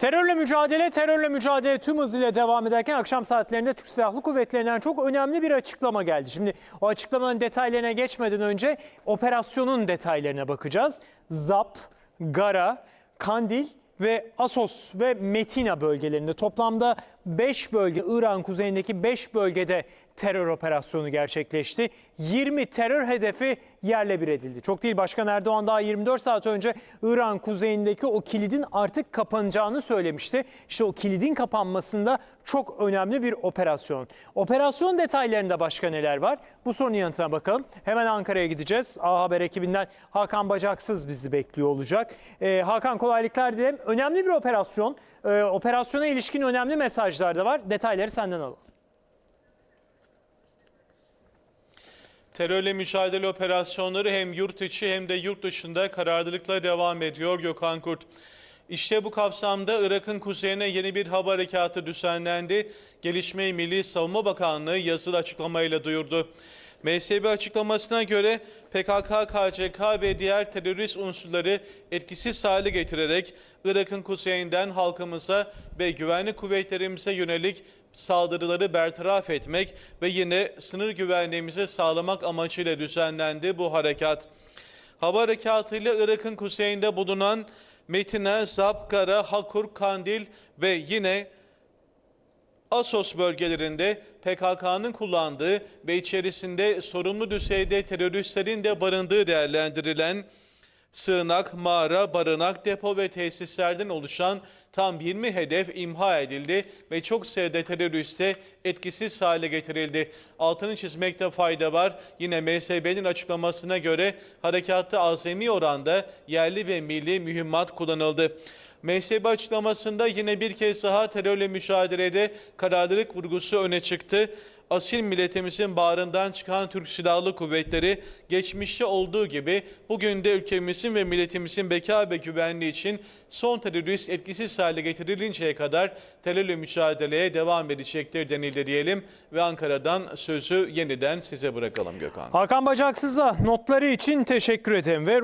Terörle mücadele, terörle mücadele tüm hızıyla devam ederken akşam saatlerinde Türk Silahlı Kuvvetleri'nden çok önemli bir açıklama geldi. Şimdi o açıklamanın detaylarına geçmeden önce operasyonun detaylarına bakacağız. ZAP, Gara, Kandil ve Asos ve Metina bölgelerinde toplamda 5 bölge, İran kuzeyindeki 5 bölgede terör operasyonu gerçekleşti. 20 terör hedefi yerle bir edildi. Çok değil Başkan Erdoğan daha 24 saat önce İran kuzeyindeki o kilidin artık kapanacağını söylemişti. İşte o kilidin kapanmasında çok önemli bir operasyon. Operasyon detaylarında başka neler var? Bu sorunun yanıtına bakalım. Hemen Ankara'ya gideceğiz. A Haber ekibinden Hakan Bacaksız bizi bekliyor olacak. Ee, Hakan kolaylıklar dilerim. Önemli bir operasyon. Ee, operasyona ilişkin önemli mesajlar da var. Detayları senden alalım. Terörle mücadele operasyonları hem yurt içi hem de yurt dışında kararlılıkla devam ediyor Gökhan Kurt. İşte bu kapsamda Irak'ın kuzeyine yeni bir hava harekatı düzenlendi. Gelişmeyi Milli Savunma Bakanlığı yazılı açıklamayla duyurdu. MSB açıklamasına göre PKK, KCK ve diğer terörist unsurları etkisiz hale getirerek Irak'ın kuzeyinden halkımıza ve güvenlik kuvvetlerimize yönelik saldırıları bertaraf etmek ve yine sınır güvenliğimizi sağlamak amacıyla düzenlendi bu harekat. Hava harekatıyla Irak'ın kuzeyinde bulunan Metine, Zapkara, Hakur, Kandil ve yine Asos bölgelerinde PKK'nın kullandığı ve içerisinde sorumlu düzeyde teröristlerin de barındığı değerlendirilen sığınak, mağara, barınak, depo ve tesislerden oluşan tam 20 hedef imha edildi ve çok sayıda teröriste etkisiz hale getirildi. Altını çizmekte fayda var. Yine MSB'nin açıklamasına göre harekatta azami oranda yerli ve milli mühimmat kullanıldı. MSB açıklamasında yine bir kez daha terörle mücadelede kararlılık vurgusu öne çıktı. Asil milletimizin bağrından çıkan Türk Silahlı Kuvvetleri geçmişte olduğu gibi bugün de ülkemizin ve milletimizin beka ve güvenliği için son terörist etkisiz hale getirilinceye kadar terörle mücadeleye devam edecektir denildi diyelim ve Ankara'dan sözü yeniden size bırakalım Gökhan. Hakan Bacaksız'a notları için teşekkür ederim. Ve